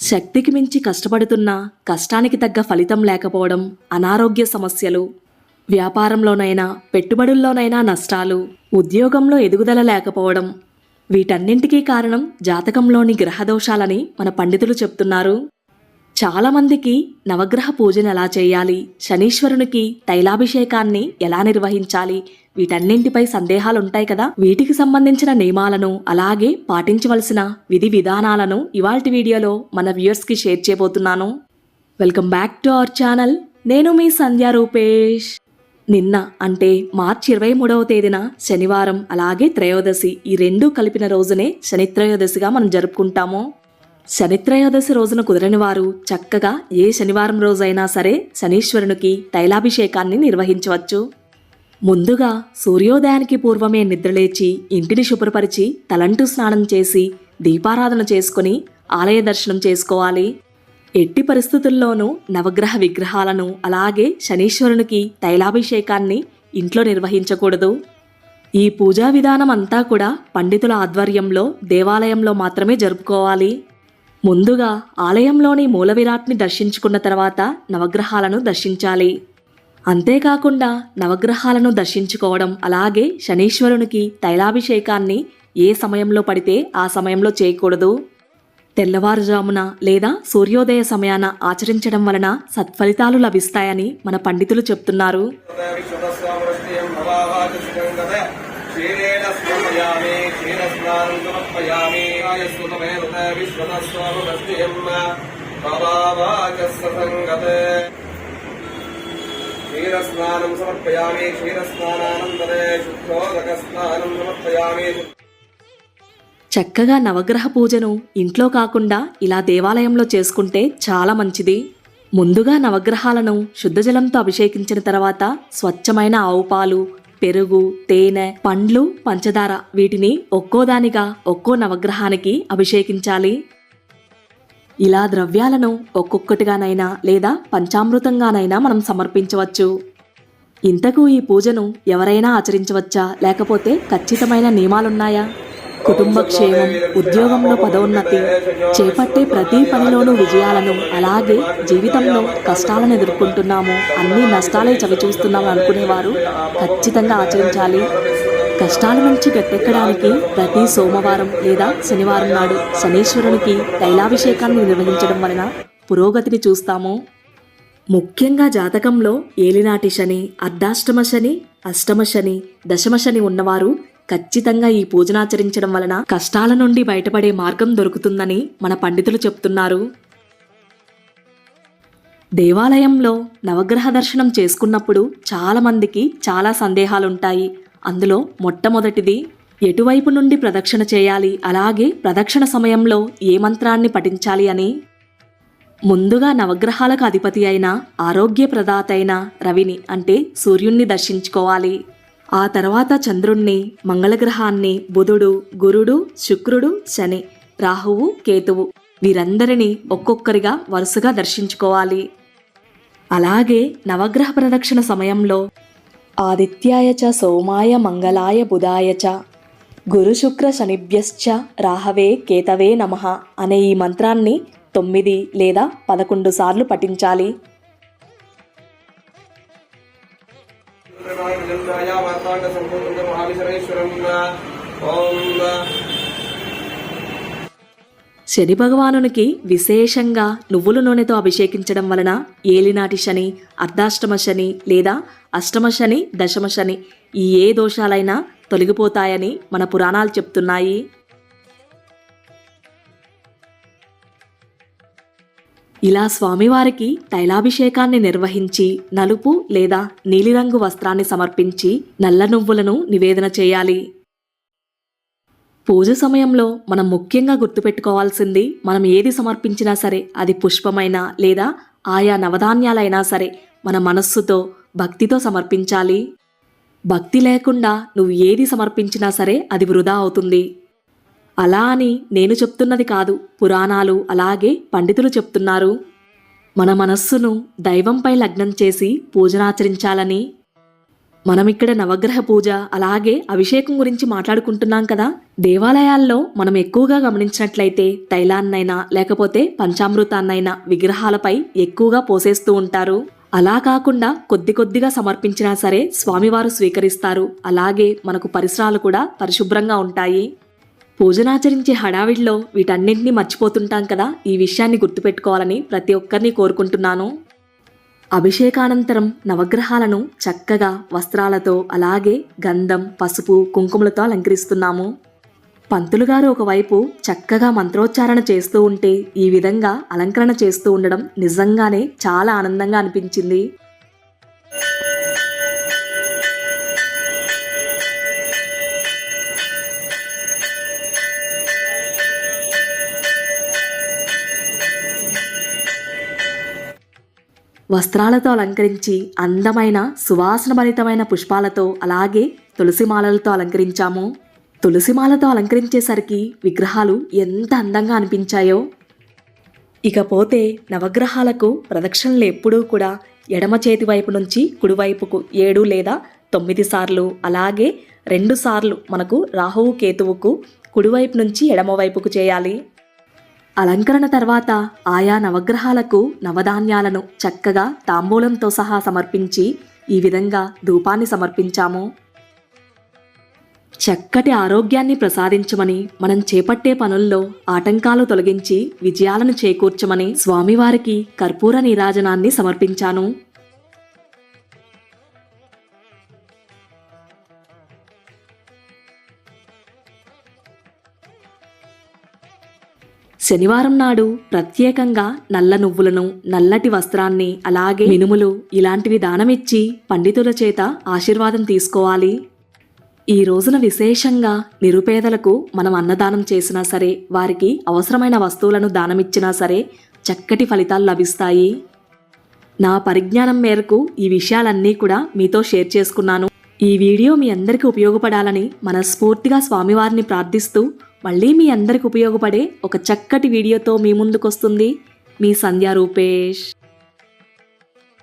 శక్తికి మించి కష్టపడుతున్నా కష్టానికి తగ్గ ఫలితం లేకపోవడం అనారోగ్య సమస్యలు. వ్యాపారంలోనైనా పెట్టుబడుల్లోనైనా నష్టాలు ఉద్యోగంలో ఎదుగుదల లేకపోవడం. వీటన్నింటికీ కారణం జాతకంలోని గ్రహదోషాలని మన పండితులు చెప్తున్నారు. చాలామందికి నవగ్రహ పూజను ఎలా చేయాలి? శనీశ్వరునికి తైలాభిషేకాన్ని ఎలా నిర్వహించాలి? వీటన్నింటిపై సందేహాలుంటాయి కదా? వీటికి సంబంధించిన నియమాలను అలాగే పాటించవలసిన విధి విధానాలను ఇవాల్టి వీడియోలో మన వ్యూయర్స్కి షేర్ చేయబోతున్నాను. Welcome back to our channel. నేను మీ సంధ్యా రూపేష్. నిన్న అంటే మార్చి ఇరవై మూడవ తేదీన శనివారం అలాగే త్రయోదశి ఈ రెండూ కలిపిన రోజునే శనిత్రయోదశిగా మనం జరుపుకుంటాము. శనిత్రయోదశి రోజున కుదరని వారు చక్కగా ఏ శనివారం రోజైనా సరే శనీశ్వరునికి తైలాభిషేకాన్ని నిర్వహించవచ్చు. ముందుగా సూర్యోదయానికి పూర్వమే నిద్రలేచి ఇంటిని శుభ్రపరిచి తలంటూ స్నానం చేసి దీపారాధన చేసుకుని ఆలయ దర్శనం చేసుకోవాలి. ఎట్టి పరిస్థితుల్లోనూ నవగ్రహ విగ్రహాలను అలాగే శనీశ్వరునికి తైలాభిషేకాన్ని ఇంట్లో నిర్వహించకూడదు. ఈ పూజా విధానం అంతా కూడా పండితుల ఆధ్వర్యంలో దేవాలయంలో మాత్రమే జరుపుకోవాలి. ముందుగా ఆలయంలోని మూలవిరాట్ని దర్శించుకున్న తర్వాత నవగ్రహాలను దర్శించాలి. అంతేకాకుండా నవగ్రహాలను దర్శించుకోవడం అలాగే శనీశ్వరునికి తైలాభిషేకాన్ని ఏ సమయంలో పడితే ఆ సమయంలో చేయకూడదు. తెల్లవారుజామున లేదా సూర్యోదయ సమయాన ఆచరించడం వలన సత్ఫలితాలు లభిస్తాయని మన పండితులు చెప్తున్నారు. క్షీరేణ స్మర్పయామి క్షీరస్నానం సమర్పయామి క్షీరస్నానం సమర్పయామి క్షీరస్నానానంతరే సమర్పయామి. చక్కగా నవగ్రహ పూజను ఇంట్లో కాకుండా ఇలా దేవాలయంలో చేసుకుంటే చాలా మంచిది. ముందుగా నవగ్రహాలను శుద్ధజలంతో అభిషేకించిన తర్వాత స్వచ్ఛమైన ఆవు పాలు పెరుగు తేనె పండ్లు పంచదార వీటిని ఒక్కోదానిగా ఒక్కో నవగ్రహానికి అభిషేకించాలి. ఇలా ద్రవ్యాలను ఒక్కొక్కటిగానైనా లేదా పంచామృతంగానైనా మనం సమర్పించవచ్చు. ఇంతకు ఈ పూజను ఎవరైనా ఆచరించవచ్చా? లేకపోతే ఖచ్చితమైన నియమాలున్నాయా? కుటుంబ క్షేమం ఉద్యోగంలో పదోన్నతి చేపట్టే ప్రతి పనిలోనూ విజయాలను అలాగే జీవితంలో కష్టాలను ఎదుర్కొంటున్నాము. అన్ని నష్టాలే చవిచూస్తున్నాము అనుకునేవారు ఖచ్చితంగా ఆచరించాలి. కష్టాల నుంచి గట్టెక్కడానికి ప్రతి సోమవారం లేదా శనివారం నాడు శనీశ్వరునికి తైలాభిషేకాన్ని నిర్వహించడం వలన పురోగతిని చూస్తాము. ముఖ్యంగా జాతకంలో ఏలినాటి శని అర్ధాష్టమ శని అష్టమ శని దశమ శని ఉన్నవారు ఖచ్చితంగా ఈ పూజనాచరించడం వలన కష్టాల నుండి బయటపడే మార్గం దొరుకుతుందని మన పండితులు చెప్తున్నారు. దేవాలయంలో నవగ్రహ దర్శనం చేసుకున్నప్పుడు చాలామందికి చాలా సందేహాలుంటాయి. అందులో మొట్టమొదటిది ఎటువైపు నుండి ప్రదక్షిణ చేయాలి అలాగే ప్రదక్షిణ సమయంలో ఏ మంత్రాన్ని పఠించాలి అని. ముందుగా నవగ్రహాలకు అధిపతి అయిన ఆరోగ్య ప్రదాత అయిన రవిని అంటే సూర్యుణ్ణి దర్శించుకోవాలి. ఆ తర్వాత చంద్రుణ్ణి మంగళగ్రహాన్ని బుధుడు గురుడు శుక్రుడు శని రాహువు కేతువు వీరందరినీ ఒక్కొక్కరిగా వరుసగా దర్శించుకోవాలి. అలాగే నవగ్రహ ప్రదక్షిణ సమయంలో ఆదిత్యాయ చ సోమాయ మంగళాయ బుధాయ చ గురు శుక్ర శనిభ్యశ్చ రాహవే కేతవే నమః అనే ఈ మంత్రాన్ని తొమ్మిది లేదా పదకొండు సార్లు పఠించాలి. ఓం శని భగవానునికి విశేషంగా నువ్వుల నూనెతో అభిషేకించడం వలన ఏలినాటి శని అర్ధాష్టమ శని లేదా అష్టమ శని దశమ శని ఈ ఏ దోషాలైనా తొలగిపోతాయని మన పురాణాలు చెప్తున్నాయి. ఇలా స్వామివారికి తైలాభిషేకాన్ని నిర్వహించి నలుపు లేదా నీలిరంగు వస్త్రాన్ని సమర్పించి నల్ల నువ్వులను నివేదన చేయాలి. పూజ సమయంలో మనం ముఖ్యంగా గుర్తుపెట్టుకోవాల్సింది మనం ఏది సమర్పించినా సరే అది పుష్పమైనా లేదా ఆయా నవధాన్యాలైనా సరే మన మనస్సుతో భక్తితో సమర్పించాలి. భక్తి లేకుండా నువ్వు ఏది సమర్పించినా సరే అది వృధా అవుతుంది. అలా అని నేను చెప్తున్నది కాదు. పురాణాలు అలాగే పండితులు చెప్తున్నారు. మన మనస్సును దైవంపై లగ్నం చేసి పూజనాచరించాలని. మనం ఇక్కడ నవగ్రహ పూజ అలాగే అభిషేకం గురించి మాట్లాడుకుంటున్నాం కదా. దేవాలయాల్లో మనం ఎక్కువగా గమనించినట్లయితే తైలాన్నైనా లేకపోతే పంచామృతాన్నైనా విగ్రహాలపై ఎక్కువగా పోసేస్తూ ఉంటారు. అలా కాకుండా కొద్ది కొద్దిగా సమర్పించినా సరే స్వామివారు స్వీకరిస్తారు. అలాగే మనకు పరిసరాలు కూడా పరిశుభ్రంగా ఉంటాయి. పూజనాచరించే హడావిడిలో వీటన్నింటినీ మర్చిపోతుంటాం కదా ఈ విషయాన్ని గుర్తుపెట్టుకోవాలని ప్రతి ఒక్కరిని కోరుకుంటున్నాను. అభిషేకానంతరం నవగ్రహాలను చక్కగా వస్త్రాలతో అలాగే గంధం పసుపు కుంకుమలతో అలంకరిస్తున్నాము. పంతులు గారు ఒకవైపు చక్కగా మంత్రోచ్చారణ చేస్తూ ఉంటే ఈ విధంగా అలంకరణ చేస్తూ ఉండడం నిజంగానే చాలా ఆనందంగా అనిపించింది. వస్త్రాలతో అలంకరించి అందమైన సువాసనభరితమైన పుష్పాలతో అలాగే తులసిమాలలతో అలంకరించాము. తులసిమాలతో అలంకరించేసరికి విగ్రహాలు ఎంత అందంగా అనిపించాయో. ఇకపోతే నవగ్రహాలకు ప్రదక్షిణలు ఎప్పుడూ కూడా ఎడమ చేతి వైపు నుంచి కుడివైపుకు ఏడు లేదా తొమ్మిది సార్లు అలాగే రెండు సార్లు మనకు రాహువు కేతువుకు కుడివైపు నుంచి ఎడమవైపుకు చేయాలి. అలంకరణ తర్వాత ఆయా నవగ్రహాలకు నవధాన్యాలను చక్కగా తాంబూలంతో సహా సమర్పించి ఈ విధంగా ధూపాన్ని సమర్పించాము. చక్కటి ఆరోగ్యాన్ని ప్రసాదించమని మనం చేపట్టే పనుల్లో ఆటంకాలు తొలగించి విజయాలను చేకూర్చమని స్వామివారికి కర్పూర నీరాజనాన్ని సమర్పించాను. శనివారం నాడు ప్రత్యేకంగా నల్ల నువ్వులను నల్లటి వస్త్రాన్ని అలాగే మినుములు ఇలాంటివి దానమిచ్చి పండితుల చేత ఆశీర్వాదం తీసుకోవాలి. ఈ రోజున విశేషంగా నిరుపేదలకు మనం అన్నదానం చేసినా సరే వారికి అవసరమైన వస్తువులను దానమిచ్చినా సరే చక్కటి ఫలితాలు లభిస్తాయి. నా పరిజ్ఞానం మేరకు ఈ విషయాలన్నీ కూడా మీతో షేర్ చేసుకున్నాను. ఈ వీడియో మీ అందరికీ ఉపయోగపడాలని మనస్ఫూర్తిగా స్వామివారిని ప్రార్థిస్తూ మళ్ళీ మీ అందరికి ఉపయోగపడే ఒక చక్కటి వీడియోతో మీ ముందుకొస్తుంది మీ సంధ్యా రూపేష్.